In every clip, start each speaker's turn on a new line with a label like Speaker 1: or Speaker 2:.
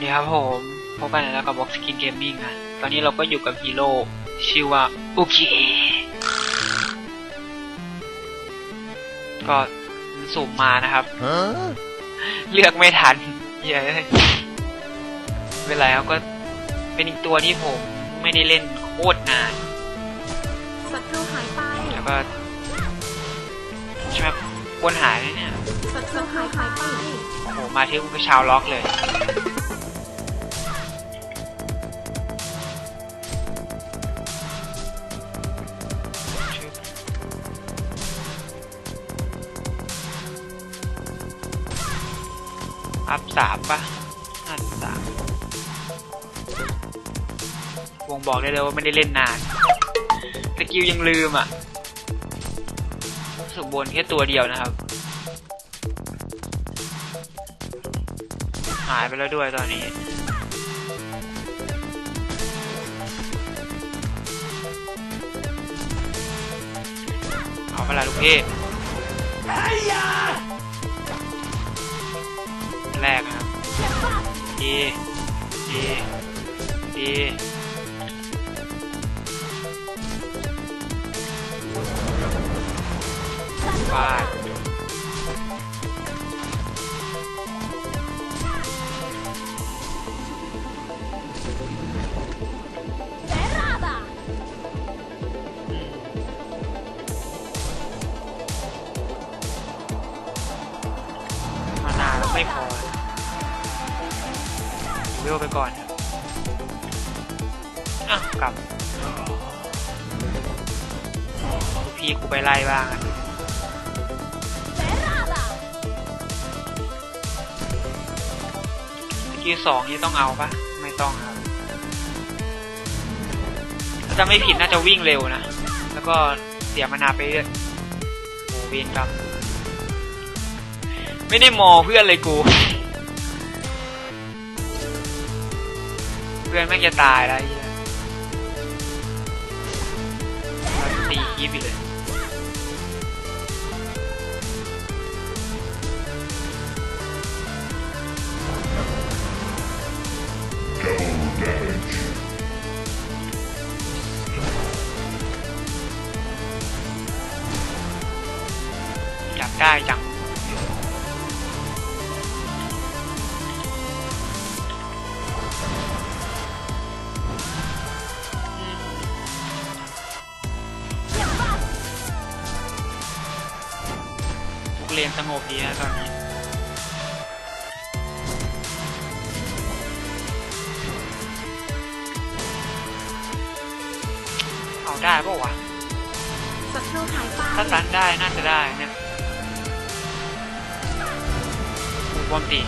Speaker 1: วัสดีครับผมพบกันแล้วกับ Box Skin Gaming นะตอนนี้เราก็อยู่กับฮีโร่ชื่อว่าอุกิก็สุ่มมานะครับ เลือกไม่ทันเหี้ยอะไม่เป็นไรครับก็เป็นอีกตัวที่ผมไม่ได้เล่นโคตรนาน
Speaker 2: ศัตรูหายไป
Speaker 1: แล้วก็ใช่ไหมควรหายไหมเนี่ย
Speaker 2: ศัตรูหายหายไป
Speaker 1: โอ้โหมาที่ก็ชาวล็อกเลย อัพสามปะอัพสามวงบอกได้เลยว่าไม่ได้เล่นนานสกิลยังลืมอะรู้สึกบนแค่ตัวเดียวนะครับ หายไปแล้วด้วยตอนนี้เอาไปละลูกพี่ ดีดีดีฟาด ล่บ้างอะกิลสองนี่ต้องเอาปะไม่ต้องครับถ้าจะไม่ผิดน่าจะวิ่งเร็วนะ แล้วก็เสียมานาไปเรื่อยโอ้เวียนกรรมไม่ได้มอเพื่อนเลยกู เพื่อนแม่จะตายแล้วไรตีคีบอีกเลย ได้ปะวะ
Speaker 2: ศัตรูหายไป
Speaker 1: ถ้าตันได้น่าจะได้เนี่ยดูความตี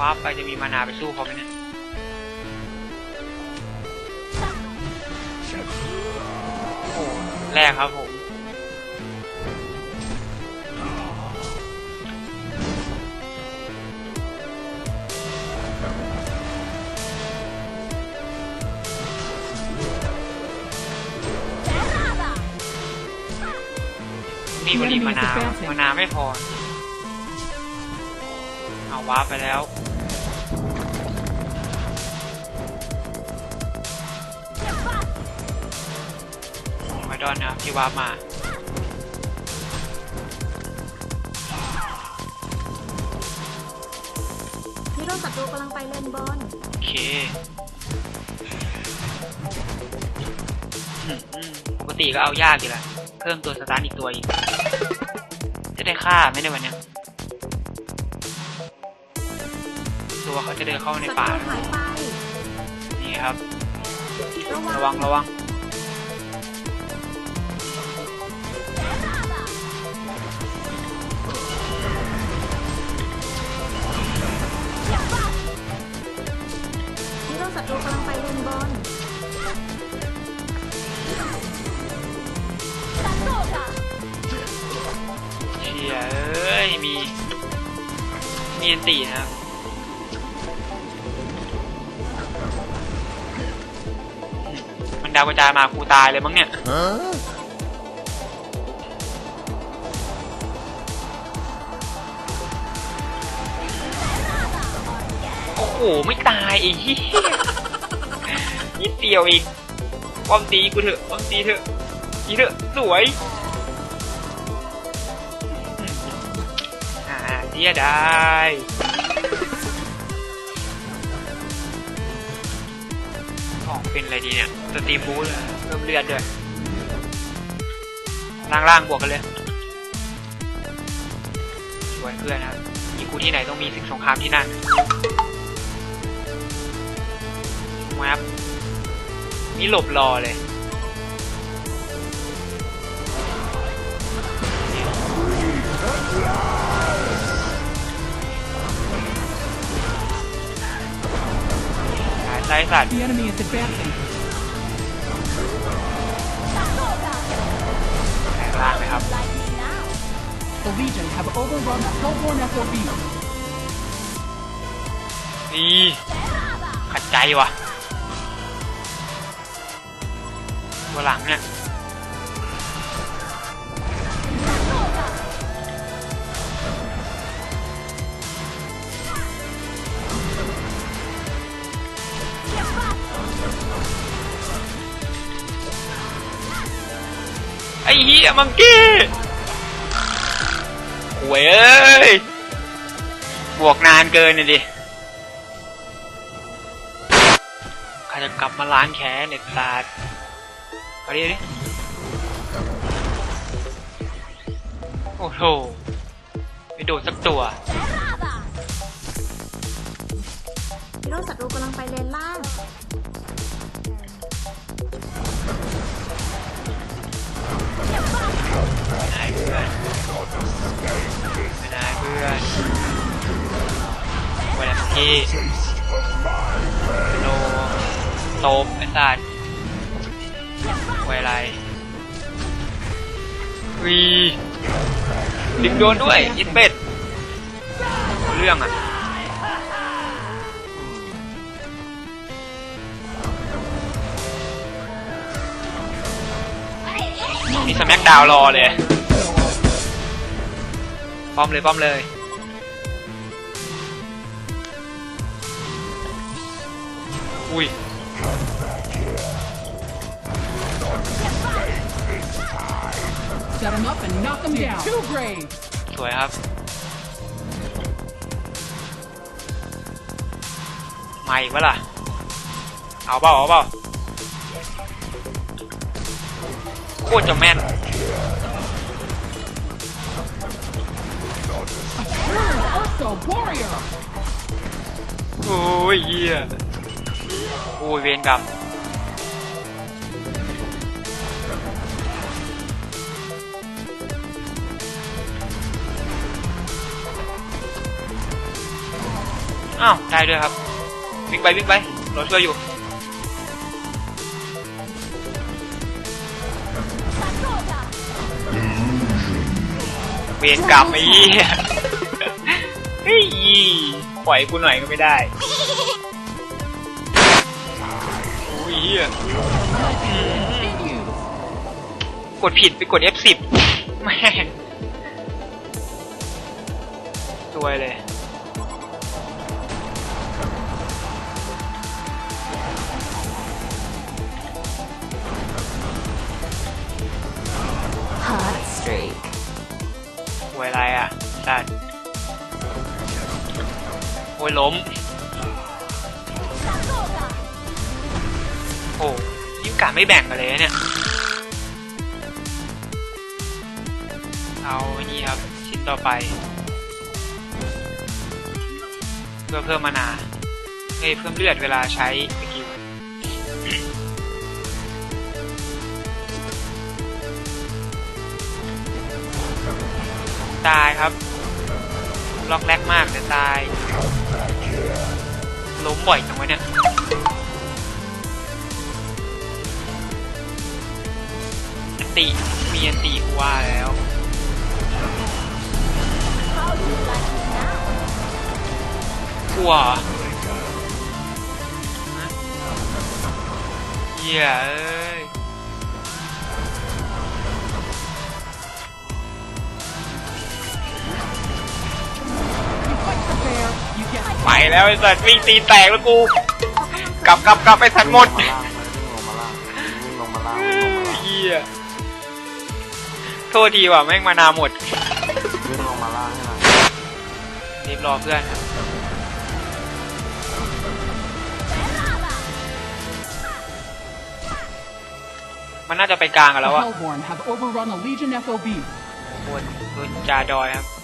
Speaker 1: ว้าร์ปไปจะมีมานาไปสู้เขาไหมเนี่ยโอ้โหแรกครับผมนี่บริมานามานาไม่พอ เอาว้าไปแล้ว ดอนนะครับที่ว้ามา
Speaker 2: ฮีโร่ศัตรูกำลังไปเล่นบอล
Speaker 1: โอเคปกติก็เอายากอยู่ละเพิ่มตัวสตาร์อีกตัวอีก จะได้ฆ่าไม่ได้วันเนี้ยตัวเขาจะเดินเข้ามาในป่า นี่ครับ
Speaker 2: ระ
Speaker 1: ระ
Speaker 2: วั
Speaker 1: วั
Speaker 2: ง
Speaker 1: งระวัง มีอันตีนะครับมันดาวกระจายมากูตายเลยมั้งเนี่ยโอ้โหไม่ตายอ้เหี้ยนิดเดียวอีกป้อมตีกูเถอะป้อมตีเถอะตีเถอะสวย สียดายของเป็นอะไรดีเนี่ยสตีมบูสเพิ่มเลือดด้วยล่างๆบวกกันเลยสวยเพื่อนนะมีกูที่ไหนต้องมีศึกสงครามที่นั่นมาครับนี่หลบรอเลย สายไซสัตว์
Speaker 3: The enemy is advancing.
Speaker 1: แข็งล่างเลยครับ
Speaker 3: The Legion have overrun the Hellborn FOB.
Speaker 1: นี่ขัดใจว่ะตัวหลังเนี่ย หี้ยมังกี้หวยเอ้ยบวกนานเกินเลยดิข้าจะกลับมาล้างแค้นเน็ตตาดเอาดิเอาดิโอ้โหไม่โดนสักตัว
Speaker 2: ฮีโร่ศัตรูกำลังไปเลนล่าง
Speaker 1: ไม่ได้เพื่อนไม่ได้เพื่อนวันที่โนโตมไอ้สัตว์ไวไรวีดึงโดนด้วยอินเป็ดเอาเรื่องอะ สแม็กดาวรอเลย ป้อมเลยป้อมเลยอุ้ย
Speaker 3: Set them up and knock them down. Two grave.
Speaker 1: สวยครับ มาอีกปะล่ะ เอาเปล่าเอาเปล่า คตรจะแม่นโอ้ยเหี้ยโอ้ยเวรกรรมอ้าวได้ด้วยครับ วิ่งไปวิ่งไป เราช่วยอยู่ เวรกรรมไอ้เหี้ยเฮ้ยปล่อยกูหน่อยก็ไม่ได้โอ้ยเหี้ย
Speaker 3: Continue.
Speaker 1: กดผิดไปกด F10 แม่งสวยเลย วยอะไรอะสัตว์โอ้ยล้ม โอ้ยิ่งกะไม่แบ่งกันเลยเนี่ย เอาอันนี้ครับ ชิ้นต่อไป เพื่อเพิ่มมานาเอ้ยเพิ่มเลือดเวลาใช้ ตายครับ ล็อกแรกมากแต่ตาย ล้มบ่อยจังวะเนี่ยอันติ มีอันติกูว่าแล้วลัวเหรอฮะเหี้ยเอ้ย ไปแล้วไอ้สัตว์วิ่งตีแตกแล้วกูกลับกลับกลับไปสัตว์หมด
Speaker 4: วิ่งลงมาล่างวิ่งลงมาล่างวิ่งลงมาล่าง
Speaker 1: เหี้ยโทษทีว่ะแม่งมานาหมด
Speaker 4: วิ่งลงมาล่างให้หน่อย
Speaker 1: รีบรอเพื่อนครับมันน่าจะไปกลางกัน
Speaker 3: the
Speaker 1: แล้วอะ
Speaker 3: Hellborn have overrun a Legion FOB.
Speaker 1: บนบนจาดอยครับ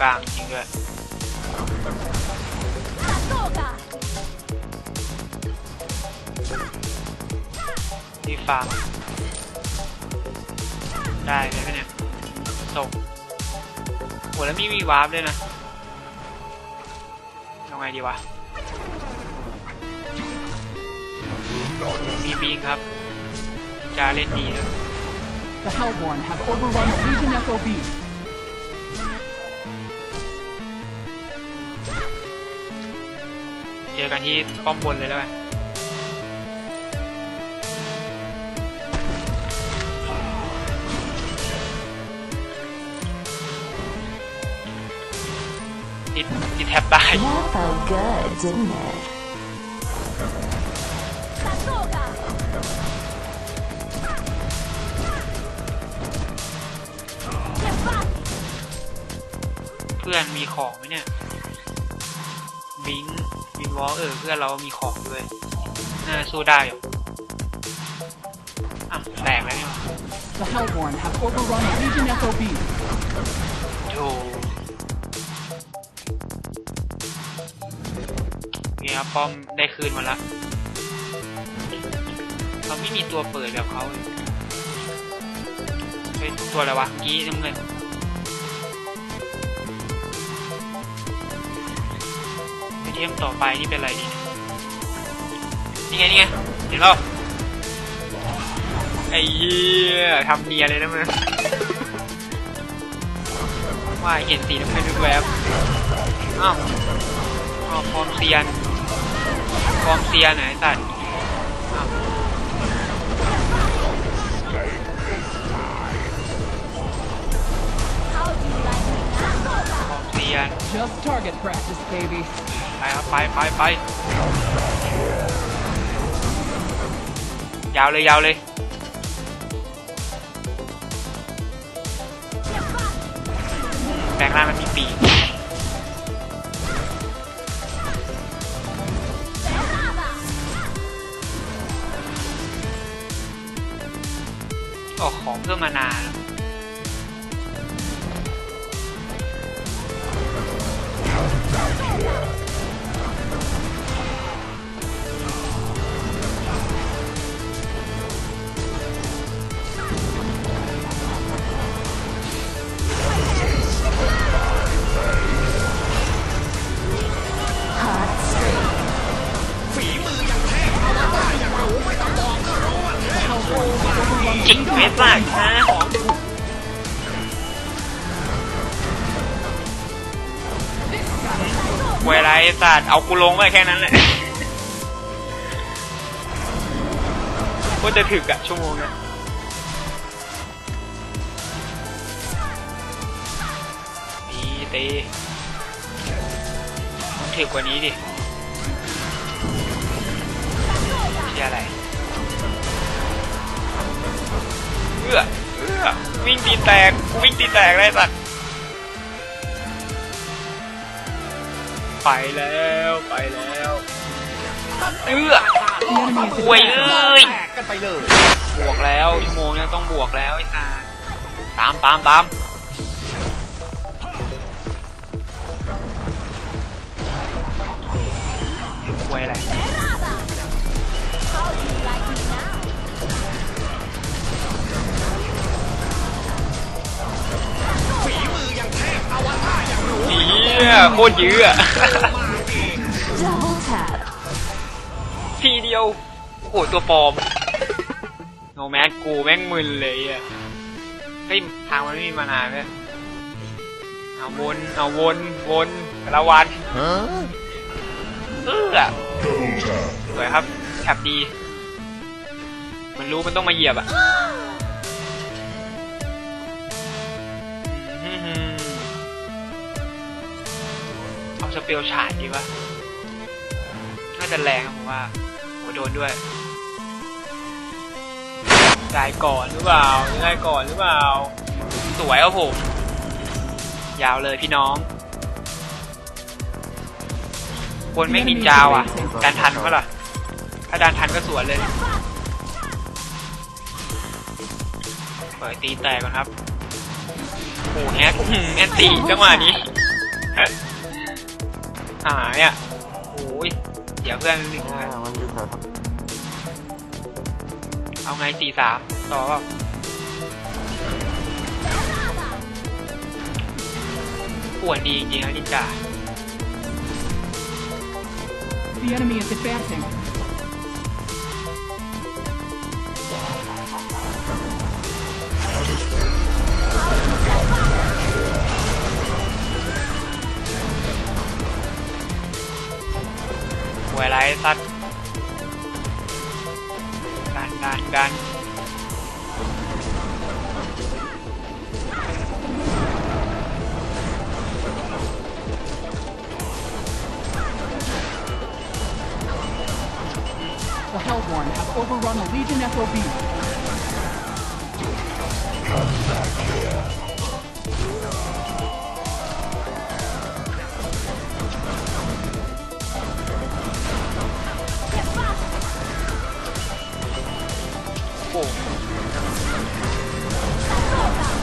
Speaker 1: กลางจริงด้วยที่ฟาร์มได้ไหมเนี่ยส่งโหแล้วมีวีวาร์ปด้วยนะยังไงดีวะมีบิงครับ จะเล่นดีเลย
Speaker 3: The Hellborn have overrun Legion FOB.
Speaker 1: กันที่ป้อมบนเลยแล้วกันติดติดแท็บได้
Speaker 5: That felt good, didn't it?
Speaker 1: เพื่อนมีของไหมเนี่ย บิงวอลเออเพื่อนเรามีของด้วยน่าสู้ได้อยู่อะแตกแล้วนี่หว่า
Speaker 3: The Hellborn have overrun a Legion FOB.
Speaker 1: โธ่เนี่ยครับป้อมได้คืนมาละเราไม่มีตัวเปิดแบบเขาเลยเป็นตัวอะไรวะเมื่อกี้น้ำเงิน เทมต่อไปนี่เป็นอะไรดีนี่ไงนี่ไงเห็นเปล่าไอ้เหี้ยทำเนียเลยนะมึงว่าเห็นสีน้ำเงินแวบอ้าวอ้าวฟอร์มเซียนฟอร์มเซียนไหนสัตว์ฟอมเซียน
Speaker 3: Just target practice, baby.
Speaker 1: ไปครับไปไปไปยาวเลยยาวเลยแปลงร่างมันมีปีกออกของเพิ่มมานา จิกเมสล่ะนะเวลาไอ้สัตว์เอากูลงไปแค่นั้นแหละก็จะถึกอะชั่วโมงนี้ยตีตีมันถึกกว่านี้ดิเชี่ยอะไร อื้อเอื้อวิ่งตีแตกกูวิ่งตีแตกเลยสัตว์ไปแล้วไปแล้วเอื้อป่วย
Speaker 3: advancing.
Speaker 1: เอ้ยบวกแล้วชั่วโมงนี้ต้องบวกแล้วไอ้ตาตามตามตามห่วยอะไร คตรยื้ออะทีเดียว โอ้โหตัวปลอมโนแมสกูแม่งมึนเลยอะเฮ้ยทางมันไม่มีมานานเลยเอาวนเอาวนวนแต่ละวันเออสวยครับแคบดี มันรู้มันต้องมาเหยียบอะ สเปลฉาดดีวะน่าจะแรงผมว่าโหโดนด้วยได้ก่อนหรือเปล่าได้ก่อนหรือเปล่า สวยครับผม ยาวเลยพี่น้องบนไม่งนินจาวอะดันทันเปะล่ะ ถ้าดันทันก็สวนเลยเปิดตีแตกก่อนครับโอ้แฮกแอนตีจังหวะนี้ หายอะโอ้ยเดี๋ยวเพื่อนหนึ่ง
Speaker 4: อ่ามันอยู่แถว
Speaker 1: เอาไงสี่สามต่อเปล่าป่วนดีจริงๆนะนินจา
Speaker 3: The enemy is advancing.
Speaker 1: วยไรสัตว์ดันดันดัน
Speaker 3: The Hellborn have overrun a Legion FOB.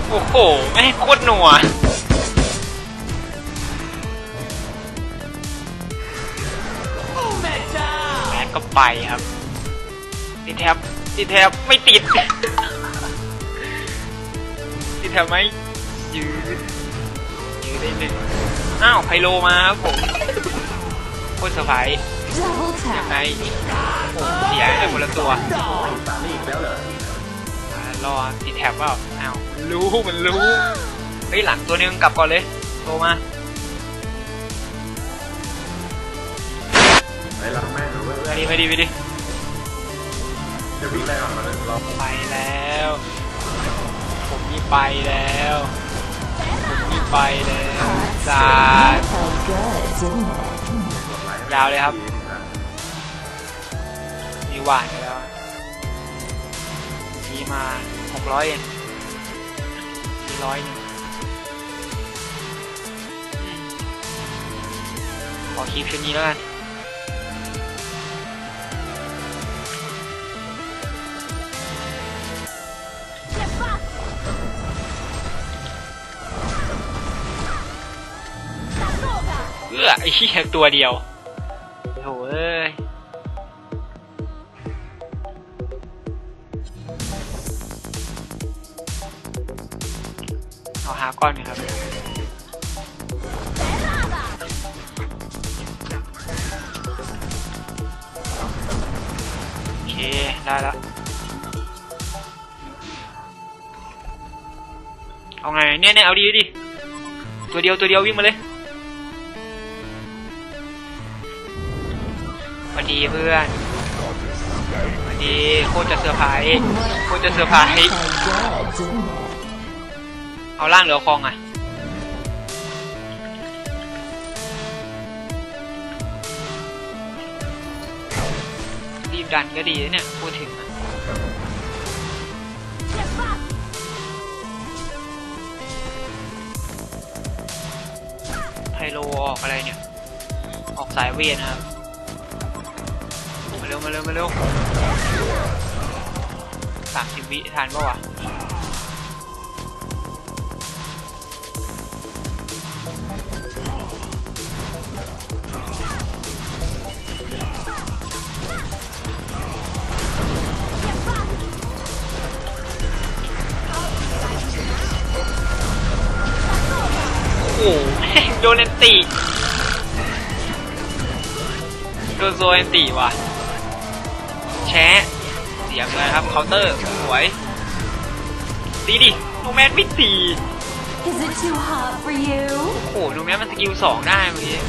Speaker 1: โอ้โหแม่โคตรหนัวแม็กก็ไปครับติดแท็บติดแท็บไม่ติดติดแท็บไหมยืดยืดได้หนึ่งอ้าวไพโลมาครับผมโคตรเซอร์ไพรส์
Speaker 5: Double
Speaker 1: ยังไง
Speaker 5: tap.
Speaker 1: โอ้เสียไอ้คนละตัวรอติดแท็บเปล่าอ้าว รู้มันรู้เฮ้ยหลังตัวนึงกลับก่อนเลยโทรมา
Speaker 4: ไอ้เราแม่งรู้ว่า
Speaker 1: ไปดิไปดิไปดิ
Speaker 4: จะวิ่งไล่ออกมาเลยเรา
Speaker 1: ไปแล้ว ผมนี่ไปแล้วผมนี่ไปแล้ว
Speaker 5: Hot
Speaker 1: สา
Speaker 5: spin.
Speaker 1: ด
Speaker 5: That felt good, didn't it?
Speaker 1: ยาวเลยครับมีหวานไปแล้วมีมาหกร้อยเองมี ร้อยหนึ่งขอคลิปชุดนี้แล้วกันเออไอ้เหี้ยตัวเดียว อนครับโอเคได้แล้วเอาไงเนี่ยเนี่ยเอาดีดิตัวเดียวตัวเดียววิ่งมาเลยสวัสดีเพื่อนสวัสดีโคตรจะเซอร์ไพรส์โคตรจะเซอร์ไพร
Speaker 5: That
Speaker 1: ส์ เอาล่างเหลือคลองอะรีบดันก็ดีนะเนี่ยพูดถึงไฮโลออกอะไรเนี่ย ออกสายเวทนครับ มาเร็วมาเร็วมาเร็วสามสิบวิทันปะวะ ดนแอนติโดนโซแอนติว่ะ แชะเสียงเลยครับเคาน์เตอร์สวยตีดินูแมนไม่ตี
Speaker 5: Is it too hot for you?
Speaker 1: โอ้โหนูแมนมันสกิลสองได้เมื่อกี้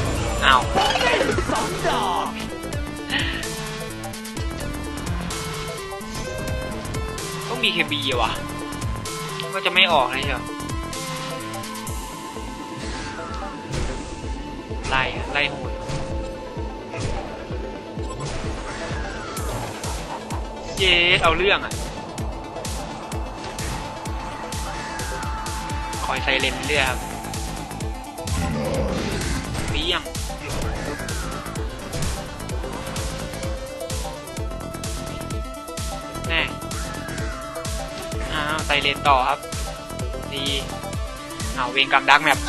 Speaker 1: อ้าวต้องมีเคบีวะก็จะไม่ออกเลยเหรอ ไล่ไล่โหดเย้เอาเรื่องอะ คอยไซเลนเรื่อยครับเปี้ยงแน่อ้าวไซเลนต่อครับ ดีเอาเวงกรรมดักแมป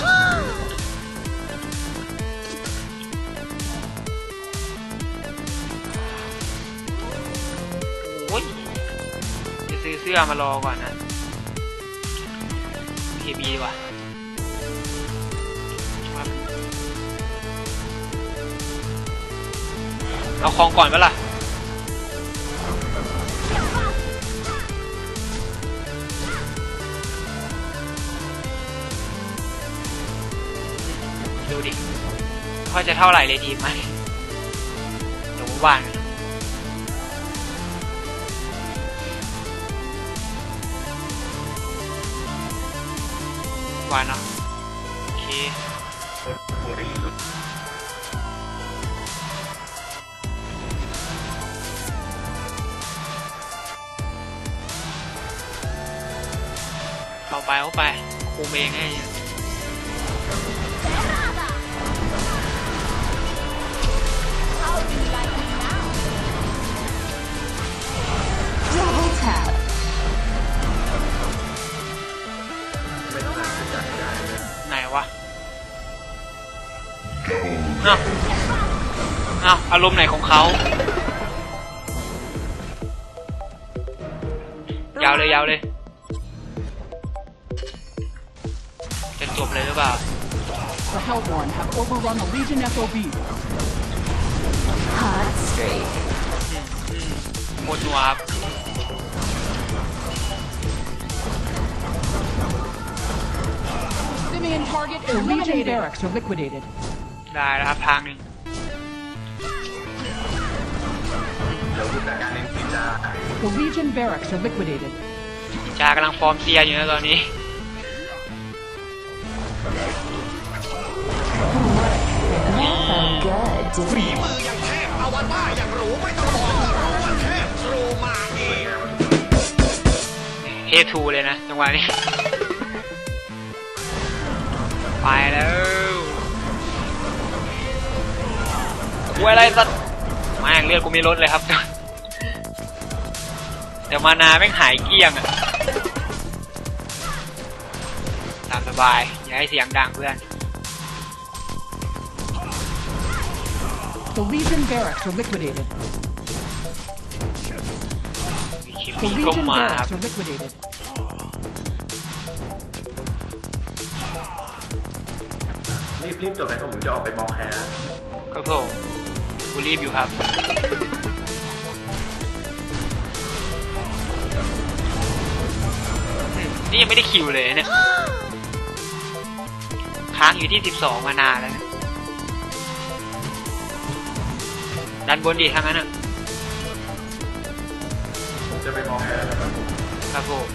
Speaker 1: สื้อมารอก่อนนะเคบีดีกว่าเอาคลองก่อนปล่ะดูดิว่าจะเท่าไหร่เลยดีไหมเดี๋ยววาน วาน อ้าอา
Speaker 4: ร
Speaker 1: มณ์ไหนของเขายาวเลยยาวเลย จะจบเลยหรือเปล่า
Speaker 3: The Hellborn have overrun the Legion FOB.
Speaker 5: Hot streak.
Speaker 1: หมดนัวครับ
Speaker 3: Simeon target the Legion barracks are liquidated.
Speaker 1: ได้แล้วครับทางหนึ่ง
Speaker 3: The Legion barracks are liquidated.
Speaker 1: จากำลังฟอร์มเซียอยู่นะตอนนี้
Speaker 5: That felt good, didn't it?
Speaker 1: เอง เฮทูเลยนะจังหวะนี้ ไปแล้วกูอะไรสัตว์แม่งเลือดกูไม่ลดเลยครับ เดี๋ยวมานาแม่งหายเกลี้ยงอะตามสบาย อย่าให้เสียงดังเพื่อน
Speaker 3: The Legion barracks are liquidated.
Speaker 1: มีคิม
Speaker 3: The
Speaker 1: มี่ก็
Speaker 3: Legion
Speaker 1: มาครับ
Speaker 3: barracks are liquidated.
Speaker 4: รีบรีบจบเลยผมจะออกไปมองแคร์
Speaker 1: ครับผมกูรีบอยู่ครับ นี่ยังไม่ได้คิวเลยเนี่ย ค้างอยู่ที่สิบสองมานานแล้วนะดันบนดีทางนั้นอะ
Speaker 4: จะไปมองแคร์แล้วครับ
Speaker 1: ครับผม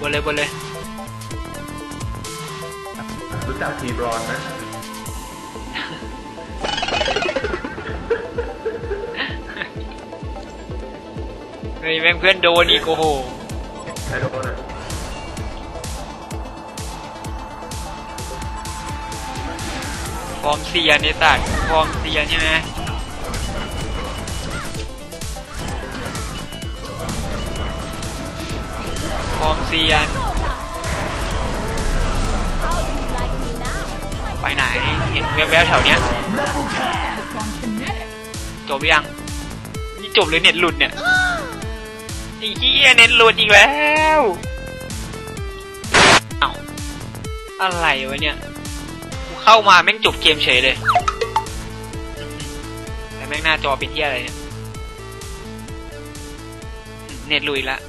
Speaker 1: บนเลยบนเลย
Speaker 4: รู้จักทีบรอนไหม
Speaker 1: เฮ้ยแม่งเพื่อนโดนอีกโอ้โห
Speaker 4: ใครโดนอะ
Speaker 1: ฟอร์มเซียนในสัตว์ฟอร์มเซียนใช่ไหมฟอร์มเซียน ไปไหน เห็นแวบๆแถวเนี้ยจบยังนี่จบเลยเน็ตหลุดเนี่ย ไอ้เหี้ยเน็ตหลุดอีกแล้วเอ้าอะไรวะเนี่ยกูเข้ามาแม่งจบเกมเฉยเลยแต่แม่งหน้าจอเป็นเหี้ยอะไรเนี่ยเน็ตหลุดอีกแล้ว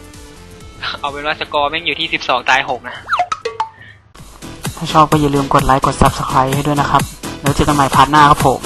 Speaker 6: เอาเป็นว่าสกอร์แม่งอยู่ที่สิบสองตายหกนะ
Speaker 1: ถ้าชอบก็อย่าลืมกดไลค์กด Subscribe ให้ด้วยนะครับ แล้วเจอกันใหม่พาร์ทหน้าครับผม